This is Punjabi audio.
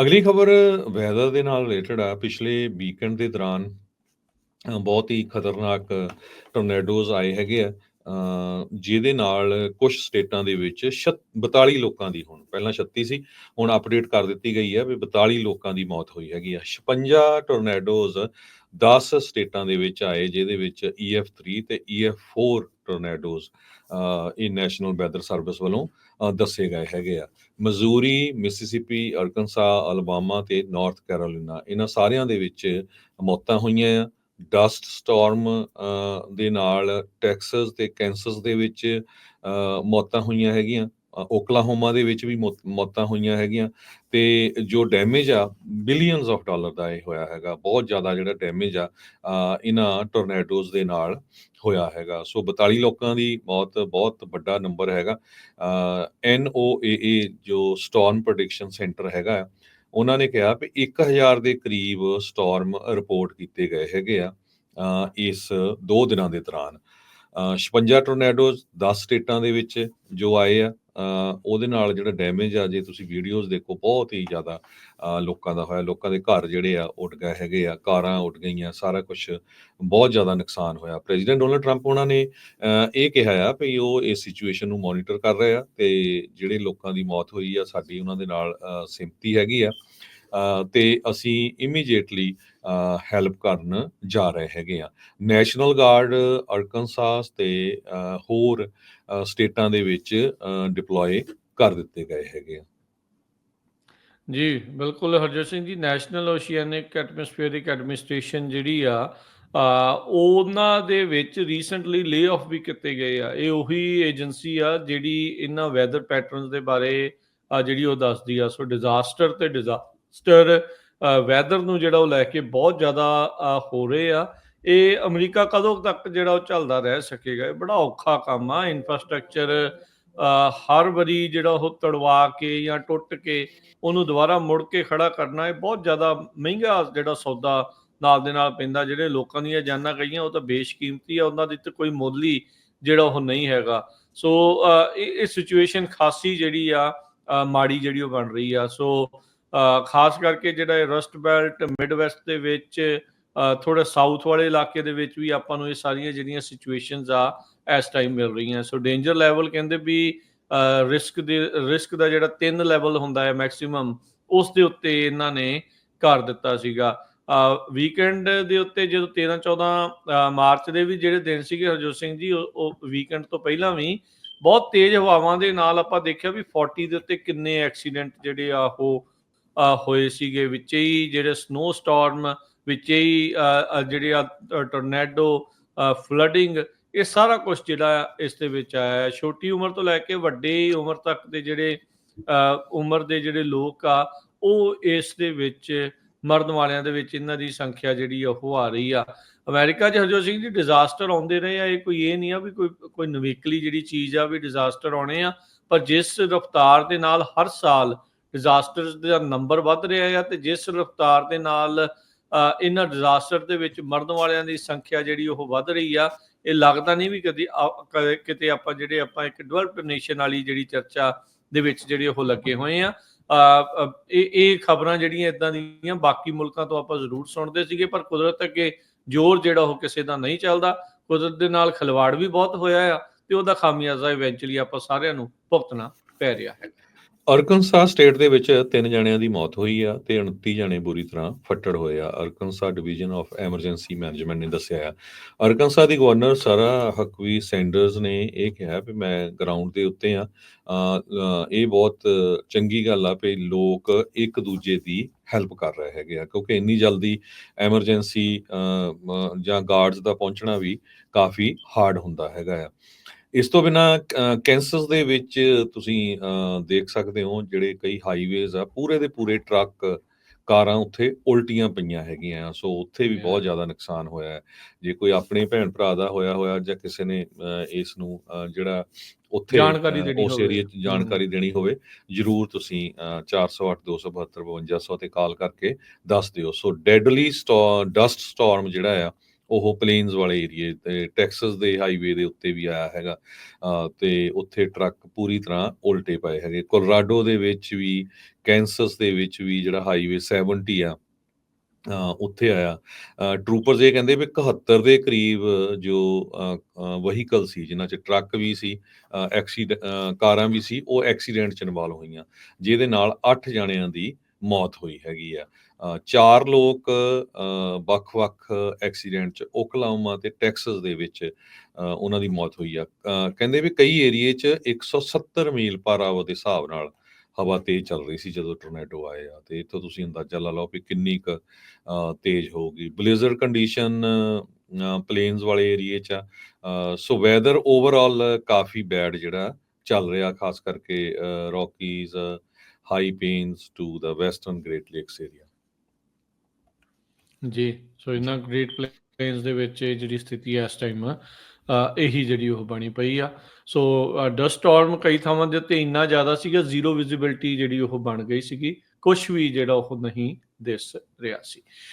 ਅਗਲੀ ਖਬਰ ਵੈਦਰ ਦੇ ਨਾਲ ਰਿਲੇਟਡ ਆ। ਪਿਛਲੇ ਵੀਕਐਂਡ ਦੇ ਦੌਰਾਨ ਬਹੁਤ ਹੀ ਖਤਰਨਾਕ ਟੋਰਨੇਡੋਜ਼ ਆਏ ਹੈਗੇ ਆ। ਜਿਹਦੇ ਨਾਲ ਕੁਝ ਸਟੇਟਾਂ ਦੇ ਵਿੱਚ ਛ- 42 ਲੋਕਾਂ ਦੀ ਹੁਣ, ਪਹਿਲਾਂ 36 ਸੀ, ਹੁਣ ਅਪਡੇਟ ਕਰ ਦਿੱਤੀ ਗਈ ਹੈ ਵੀ 42 ਲੋਕਾਂ ਦੀ ਮੌਤ ਹੋਈ ਹੈਗੀ ਆ। 56 ਟੋਰਨੇਡੋਜ਼ 10 ਸਟੇਟਾਂ ਦੇ ਵਿੱਚ ਆਏ ਜਿਹਦੇ ਵਿੱਚ EF3 ਤੇ EF4 ਟੋਰਨੇਡੋਜ਼ ਅ, ਇਹ ਨੈਸ਼ਨਲ ਵੈਦਰ ਸਰਵਿਸ ਵੱਲੋਂ ਦੱਸੇ ਗਏ ਹੈਗੇ ਆ। ਮਜ਼ੂਰੀ ਮਿਸਿਸਿਪੀ ਅਰਕਨਸਾ ਅਲਬਾਮਾ ਤੇ ਨਾਰਥ ਕੈਰੋਲੀਨਾ ਇਹਨਾਂ ਸਾਰਿਆਂ ਦੇ ਵਿੱਚ ਮੌਤਾਂ ਹੋਈਆਂ ਆ। ਡਸਟ ਸਟਾਰਮ ਦੇ ਨਾਲ ਟੈਕਸਸ ਤੇ ਕੈਂਸਸ ਦੇ ਵਿੱਚ ਮੌਤਾਂ ਹੋਈਆਂ ਹੈਗੀਆਂ। ਓਕਲਾਹੋਮਾ ਦੇ ਵਿੱਚ ਵੀ ਮੌਤ- ਮੌਤਾਂ ਹੋਈਆਂ ਹੈਗੀਆਂ ਤੇ ਜੋ ਡੈਮੇਜ ਆ ਬਿਲੀਅਨਸ ਆਫ ਡਾਲਰ ਦਾ ਇਹ ਹੋਇਆ ਹੈਗਾ ਬਹੁਤ ਜ਼ਿਆਦਾ ਜਿਹੜਾ ਡੈਮੇਜ ਆ ਇਹਨਾਂ ਟੋਰਨੇਡੋਜ਼ ਦੇ ਨਾਲ ਹੋਇਆ ਹੈਗਾ। ਸੋ 42 ਲੋਕਾਂ ਦੀ ਮੌਤ ਬਹੁਤ ਵੱਡਾ ਨੰਬਰ ਹੈਗਾ। ਐੱਨ ਓ ਏ ਜੋ ਸਟਾਰਮ ਪ੍ਰੈਡਿਕਸ਼ਨ ਸੈਂਟਰ ਹੈਗਾ ਆ, ਉਹਨਾਂ ਨੇ ਕਿਹਾ ਵੀ 1000 ਦੇ ਕਰੀਬ ਸਟਾਰਮ ਰਿਪੋਰਟ ਕੀਤੇ ਗਏ ਹੈਗੇ ਆ ਇਸ 2 ਦਿਨਾਂ ਦੇ ਦੌਰਾਨ। ਅ, 56 ਟੋਰਨੇਡੋਜ਼ 10 ਸਟੇਟਾਂ ਦੇ ਵਿੱਚ ਜੋ ਆਏ ਆ ਉਹਦੇ ਨਾਲ ਜਿਹੜਾ ਡੈਮੇਜ ਆ, ਜੇ ਤੁਸੀਂ ਵੀਡੀਓਜ਼ ਦੇਖੋ, ਬਹੁਤ ਹੀ ਜ਼ਿਆਦਾ ਲੋਕਾਂ ਦਾ ਹੋਇਆ, ਲੋਕਾਂ ਦੇ ਘਰ ਜਿਹੜੇ ਆ, ਉੱਡ ਗਏ ਹੈਗੇ ਆ, ਕਾਰਾਂ ਉੱਡ ਗਈਆਂ, ਸਾਰਾ ਕੁਝ ਬਹੁਤ ਜ਼ਿਆਦਾ ਨੁਕਸਾਨ ਹੋਇਆ। ਪ੍ਰੈਜ਼ੀਡੈਂਟ ਡੋਨਲਡ ਟਰੰਪ ਉਹਨਾਂ ਨੇ ਇਹ ਕਿਹਾ ਆ ਵੀ ਉਹ ਇਸ ਸਿਚੁਏਸ਼ਨ ਨੂੰ ਮੋਨੀਟਰ ਕਰ ਰਹੇ ਆ ਤੇ ਜਿਹੜੇ ਲੋਕਾਂ ਦੀ ਮੌਤ ਹੋਈ ਆ, ਸਾਡੀ ਉਹਨਾਂ ਦੇ ਨਾਲ ਸਿੰਪਥੀ ਹੈਗੀ ਆ। ਤੇ ਅਸੀਂ ਇਮੀਡੀਏਟਲੀ ਹੈਲਪ ਕਰਨ ਜਾ ਰਹੇ ਹੈਗੇ ਆ ਨੈਸ਼ਨਲ ਗਾਰਡ ਅਰਕਨਸਾਸ ਤੇ ਹੋਰ ਸਟੇਟਾਂ ਦੇ ਵਿੱਚ ਡਿਪਲੋਏ ਕਰ ਦਿੱਤੇ ਗਏ ਹੈਗੇ ਆ। ਜੀ, ਬਿਲਕੁਲ ਹਰਜੋਤ ਸਿੰਘ ਜੀ ਨੈਸ਼ਨਲ ਓਸ਼ੀਐਨਿਕ ਐਟਮੋਸਫੇਅਰਿਕ ਐਡਮਿਨਿਸਟ੍ਰੇਸ਼ਨ ਜਿਹੜੀ ਆ ਉਹਨਾਂ ਦੇ ਵਿੱਚ ਰੀਸੈਂਟਲੀ ਲੇ ਆਫ ਵੀ ਕੀਤੇ ਗਏ ਆ। ਇਹ ਉਹੀ ਏਜੰਸੀ ਆ ਜਿਹੜੀ ਇਹਨਾਂ ਵੈਦਰ ਪੈਟਰਨਸ ਦੇ ਬਾਰੇ ਜਿਹੜੀ ਉਹ ਦੱਸਦੀ ਆ। ਸੋ ਡਿਜ਼ਾਸਟਰ ਤੇ ਸਟਰ ਵੈਦਰ ਨੂੰ ਜਿਹੜਾ ਉਹ ਲੈ ਕੇ ਬਹੁਤ ਜ਼ਿਆਦਾ ਹੋ ਰਹੇ ਆ। ਇਹ ਅਮਰੀਕਾ ਕਦੋਂ ਤੱਕ ਜਿਹੜਾ ਉਹ ਚੱਲਦਾ ਰਹਿ ਸਕੇਗਾ? ਇਹ ਬੜਾ ਔਖਾ ਕੰਮ ਆ। ਇਨਫਰਾਸਟ੍ਰਕਚਰ ਹਰ ਵਾਰੀ ਜਿਹੜਾ ਉਹ ਤੜਵਾ ਕੇ ਜਾਂ ਟੁੱਟ ਕੇ ਉਹਨੂੰ ਦੁਬਾਰਾ ਮੁੜ ਕੇ ਖੜਾ ਕਰਨਾ, ਇਹ ਬਹੁਤ ਜ਼ਿਆਦਾ ਮਹਿੰਗਾ ਜਿਹੜਾ ਸੌਦਾ ਨਾਲ ਦੇ ਨਾਲ ਪੈਂਦਾ। ਜਿਹੜੇ ਲੋਕਾਂ ਦੀਆਂ ਜਾਨਾਂ ਗਈਆਂ, ਉਹ ਤਾਂ ਬੇਸ਼ਕੀਮਤੀ ਆ। ਉਹਨਾਂ ਦੀ ਤੇ ਕੋਈ ਮੁੱਲ ਹੀ ਜਿਹੜਾ ਉਹ ਨਹੀਂ ਹੈਗਾ। ਸੋ ਇਹ ਇਹ ਸਿਚੁਏਸ਼ਨ ਖਾਸੀ ਜਿਹੜੀ ਆ ਮਾੜੀ ਜਿਹੜੀ ਉਹ ਬਣ ਰਹੀ ਆ। ਸੋ ਖਾਸ ਕਰਕੇ ਜਿਹੜਾ ਇਹ ਰਸਟ ਬੈਲਟ ਮਿਡ ਵੈਸਟ ਦੇ ਵਿੱਚ ਥੋੜਾ ਸਾਊਥ ਵਾਲੇ ਇਲਾਕੇ ਦੇ ਵਿੱਚ ਵੀ ਆਪਾਂ ਨੂੰ ਇਹ ਸਾਰੀਆਂ ਜਿਹੜੀਆਂ ਸਿਚੁਏਸ਼ਨਸ ਆ ਇਸ ਟਾਈਮ ਮਿਲ ਰਹੀਆਂ। ਸੋ ਡੇਂਜਰ ਲੈਵਲ ਕਹਿੰਦੇ ਵੀ ਰਿਸਕ ਦੇ ਰਿਸਕ ਦਾ ਜਿਹੜਾ ਤਿੰਨ ਲੈਵਲ ਹੁੰਦਾ ਹੈ ਮੈਕਸਿਮਮ ਉਸ ਦੇ ਉੱਤੇ ਇਹਨਾਂ ਨੇ ਕਰ ਦਿੱਤਾ ਸੀਗਾ। ਵੀਕਐਂਡ ਦੇ ਉੱਤੇ ਜਦੋਂ 13 14 ਮਾਰਚ ਦੇ ਵੀ ਜਿਹੜੇ ਦਿਨ ਸੀਗੇ, ਹਰਜੋਤ ਸਿੰਘ ਜੀ, ਉਹ- ਵੀਕਐਂਡ ਤੋਂ ਪਹਿਲਾਂ ਵੀ ਬਹੁਤ ਤੇਜ਼ ਹਵਾਵਾਂ ਦੇ ਨਾਲ ਆਪਾਂ ਦੇਖਿਆ ਵੀ 40 ਦੇ ਉੱਤੇ ਕਿੰਨੇ ਐਕਸੀਡੈਂਟ ਜਿਹੜੇ ਆ ਉਹ ਹੋਏ ਸੀਗੇ ਵਿੱਚ ਹੀ ਜਿਹੜੇ ਸਨੋ ਸਟਾਰਮ ਵਿੱਚ ਹੀ ਜਿਹੜੇ ਆ ਟੋਰਨੇਡੋ ਫਲੱਡਿੰਗ ਇਹ ਸਾਰਾ ਕੁਝ ਜਿਹੜਾ ਇਸ ਦੇ ਵਿੱਚ ਆਇਆ ਛੋਟੀ ਉਮਰ ਤੋਂ ਲੈ ਕੇ ਵੱਡੀ ਉਮਰ ਤੱਕ ਦੇ ਜਿਹੜੇ ਉਮਰ ਦੇ ਜਿਹੜੇ ਲੋਕ ਆ, ਉਹ ਇਸ ਦੇ ਵਿੱਚ ਮਰਨ ਵਾਲਿਆਂ ਦੇ ਵਿੱਚ ਇਹਨਾਂ ਦੀ ਸੰਖਿਆ ਜਿਹੜੀ ਆ, ਉਹ ਆ ਰਹੀ ਆ। ਅਮਰੀਕਾ 'ਚ ਹਰਜੋਤ ਸਿੰਘ ਜੀ ਡਿਜ਼ਾਸਟਰ ਆਉਂਦੇ ਰਹੇ ਆ, ਇਹ ਕੋਈ ਇਹ ਨਹੀਂ ਆ ਵੀ ਕੋਈ ਕੋਈ ਨਵੇਕਲੀ ਜਿਹੜੀ ਚੀਜ਼ ਆ ਵੀ ਡਿਜ਼ਾਸਟਰ ਆਉਣੇ ਆ, ਪਰ ਜਿਸ ਰਫਤਾਰ ਦੇ ਨਾਲ ਹਰ ਸਾਲ ਡਿਜ਼ਾਸਟਰਸ ਦਾ ਨੰਬਰ ਵੱਧ ਰਿਹਾ ਆ ਤੇ ਜਿਸ ਰਫਤਾਰ ਦੇ ਨਾਲ ਇਹਨਾਂ ਡਿਜ਼ਾਸਟਰ ਦੇ ਵਿੱਚ ਮਰਨ ਵਾਲਿਆਂ ਦੀ ਸੰਖਿਆ ਜਿਹੜੀ ਉਹ ਵੱਧ ਰਹੀ ਆ ਇਹ ਲੱਗਦਾ ਨਹੀਂ ਵੀ ਕਦੀ ਆ- ਕਿਤੇ ਆਪਾਂ ਜਿਹੜੇ ਆਪਾਂ ਇੱਕ ਡਿਵੈਲਪਡ ਨੇਸ਼ਨ ਵਾਲੀ ਜਿਹੜੀ ਚਰਚਾ ਦੇ ਵਿੱਚ ਜਿਹੜੇ ਉਹ ਲੱਗੇ ਹੋਏ ਆ ਅ, ਅ, ਇਹ ਇਹ ਖਬਰਾਂ ਜਿਹੜੀਆਂ ਇਦਾਂ ਦੀਆਂ ਬਾਕੀ ਮੁਲਕਾਂ ਤੋਂ ਆਪਾਂ ਜ਼ਰੂਰ ਸੁਣਦੇ ਸੀਗੇ ਪਰ ਕੁਦਰਤ ਅੱਗੇ ਜ਼ੋਰ ਜਿਹੜਾ ਉਹ ਕਿਸੇ ਦਾ ਨਹੀਂ ਚੱਲਦਾ ਕੁਦਰਤ ਦੇ ਨਾਲ ਖਿਲਵਾੜ ਵੀ ਬਹੁਤ ਹੋਇਆ ਆ ਤੇ ਉਹਦਾ ਖਾਮਿਆਜ਼ਾ ਇਵੈਂਚੁਅਲੀ ਆਪਾਂ ਸਾਰਿਆਂ ਨੂੰ ਭੁਗਤਣਾ ਪੈ ਰਿਹਾ ਹੈ। ਅਰਕਨਸਾ ਸਟੇਟ ਦੇ ਵਿੱਚ ਤਿੰਨ ਜਣਿਆਂ ਦੀ ਮੌਤ ਹੋਈ ਆ ਤੇ 29 ਜਣੇ ਬੁਰੀ ਤਰ੍ਹਾਂ ਫੱਟੜ ਹੋਏ ਆ। Arkansas division of emergency management ਨੇ ਦੱਸਿਆ ਆ। ਅਰਕਨਸਾ ਦੀ ਗਵਰਨਰ ਸਾਰਾ ਹਕਵੀ ਸੈਂਡਰਸ ਨੇ ਇਹ ਕਿਹਾ ਵੀ ਮੈਂ ਗਰਾਊਂਡ ਦੇ ਉੱਤੇ ਆ। ਇਹ ਬਹੁਤ ਚੰਗੀ ਗੱਲ ਆ ਵੀ ਲੋਕ ਇੱਕ ਦੂਜੇ ਦੀ ਹੈਲਪ ਕਰ ਰਹੇ ਹੈਗੇ ਆ, ਕਿਉਂਕਿ ਇੰਨੀ ਜਲਦੀ ਐਮਰਜੈਂਸੀ ਜਾਂ ਗਾਰਡਸ ਦਾ ਪਹੁੰਚਣਾ ਵੀ ਕਾਫੀ ਹਾਰਡ ਹੁੰਦਾ ਹੈਗਾ ਆ। ਇਸ ਤੋਂ ਬਿਨਾ ਕੈਂਸਸ ਦੇ ਵਿੱਚ ਤੁਸੀਂ ਦੇਖ ਸਕਦੇ ਹੋ ਜਿਹੜੇ ਕਈ ਹਾਈਵੇਜ਼ ਆ ਪੂਰੇ ਦੇ ਪੂਰੇ ਟਰੱਕ ਕਾਰਾਂ ਉੱਥੇ ਉਲਟੀਆਂ ਪਈਆਂ ਹੈਗੀਆਂ ਸੋ ਉੱਥੇ ਵੀ ਬਹੁਤ ਜ਼ਿਆਦਾ ਨੁਕਸਾਨ ਹੋਇਆ ਹੈ। ਜੇ ਕੋਈ ਆਪਣੇ ਭੈਣ ਭਰਾ ਦਾ ਹੋਇਆ ਹੋਇਆ ਜਾਂ ਕਿਸੇ ਨੇ ਇਸ ਨੂੰ ਜਿਹੜਾ ਉੱਥੇ ਜਾਣਕਾਰੀ ਦੇਣੀ ਉਸ। ਏਰੀਆ 'ਚ ਜਾਣਕਾਰੀ ਦੇਣੀ ਹੋਵੇ ਜਰੂਰ ਤੁਸੀਂ ਅ, 408 272 5200 ਤੇ ਕਾਲ ਕਰਕੇ ਦੱਸ ਦਿਓ। ਸੋ ਡੈਡਲੀ ਡਸਟ ਸਟਾਰਮ ਜਿਹੜਾ ਆ ਉਹ ਪਲੇਨਸ ਵਾਲੇ ਏਰੀਏ ਤੇ ਟੈਕਸਸ ਦੇ ਹਾਈਵੇ ਦੇ ਉੱਤੇ ਵੀ ਆਇਆ ਹੈਗਾ। ਅ, ਤੇ ਉੱਥੇ ਟਰੱਕ ਪੂਰੀ ਤਰ੍ਹਾਂ ਉਲਟੇ ਪਏ ਹੈਗੇ। ਕੋਲਰਾਡੋ ਦੇ ਵਿੱਚ ਵੀ ਕੈਂਸਸ ਦੇ ਵਿੱਚ ਵੀ ਜਿਹੜਾ ਹਾਈਵੇ 70 ਆ ਉੱਥੇ ਆਇਆ। ਟਰੂਪਰਸ ਇਹ ਕਹਿੰਦੇ ਵੀ 71 ਦੇ ਕਰੀਬ ਜੋ ਵਹੀਕਲ ਸੀ ਜਿਨ੍ਹਾਂ 'ਚ ਟਰੱਕ ਵੀ ਸੀ ਐਕਸੀਡ ਕਾਰਾਂ ਵੀ ਸੀ ਉਹ ਐਕਸੀਡੈਂਟ 'ਚ ਇਨਵੋਲਵ ਹੋਈਆਂ। ਜਿਹਦੇ ਨਾਲ 8 ਜਣਿਆਂ ਦੀ ਮੌਤ ਹੋਈ ਹੈਗੀ ਆ। ਚਾਰ ਲੋਕ ਵੱਖ-ਵੱਖ ਐਕਸੀਡੈਂਟ 'ਚ ਓਕਲਾਹੋਮਾ ਤੇ ਟੈਕਸਸ ਦੇ ਵਿੱਚ ਉਹਨਾਂ ਦੀ ਮੌਤ ਹੋਈ ਆ। ਕਹਿੰਦੇ ਵੀ ਕਈ ਏਰੀਏ 'ਚ 170 ਮੀਲ ਪਰ ਆਵਰ ਦੇ ਹਿਸਾਬ ਨਾਲ ਹਵਾ ਤੇਜ਼ ਚੱਲ ਰਹੀ ਸੀ ਜਦੋਂ ਟੋਰਨੇਡੋ ਆਏ ਆ। ਤੇ ਇੱਥੋਂ ਤੁਸੀਂ ਅੰਦਾਜ਼ਾ ਲਾ ਲਓ ਵੀ ਕਿੰਨੀ ਕੁ ਅ, ਤੇਜ਼ ਹੋਊਗੀ। ਬਲੇਜ਼ਰ ਕੰਡੀਸ਼ਨ ਪਲੇਨਸ ਵਾਲੇ ਏਰੀਏ 'ਚ ਆ। ਸੋ ਵੈਦਰ ਓਵਰਆਲ ਕਾਫੀ ਬੈਡ ਜਿਹੜਾ ਚੱਲ ਰਿਹਾ ਖਾਸ ਕਰਕੇ ਰੌਕੀਜ਼ ਹਾਈ ਪੇਨਸ ਟੂ ਦਾ ਵੈਸਟਰਨ ਗ੍ਰੇਟ ਲੇਕਸ ਏਰੀਆ ਜੀ ਸੋ ਇਹਨਾਂ ਗ੍ਰੇਟ ਪਲੇਨਸ ਦੇ ਵਿੱਚ ਇਹ ਜਿਹੜੀ ਸਥਿਤੀ ਹੈ ਇਸ ਟਾਈਮ ਇਹੀ ਜਿਹੜੀ ਉਹ ਬਣੀ ਪਈ ਆ। ਸੋ ਡਸਟ ਸਟਾਰਮ ਕਈ ਥਾਵਾਂ ਦੇ ਉੱਤੇ ਇੰਨਾ ਜ਼ਿਆਦਾ ਸੀਗਾ ਜ਼ੀਰੋ ਵਿਜ਼ਿਬਿਲਟੀ ਜਿਹੜੀ ਉਹ ਬਣ ਗਈ ਸੀਗੀ। ਕੁਝ ਵੀ ਜਿਹੜਾ ਉਹ ਨਹੀਂ ਦਿਸ ਰਿਹਾ ਸੀ।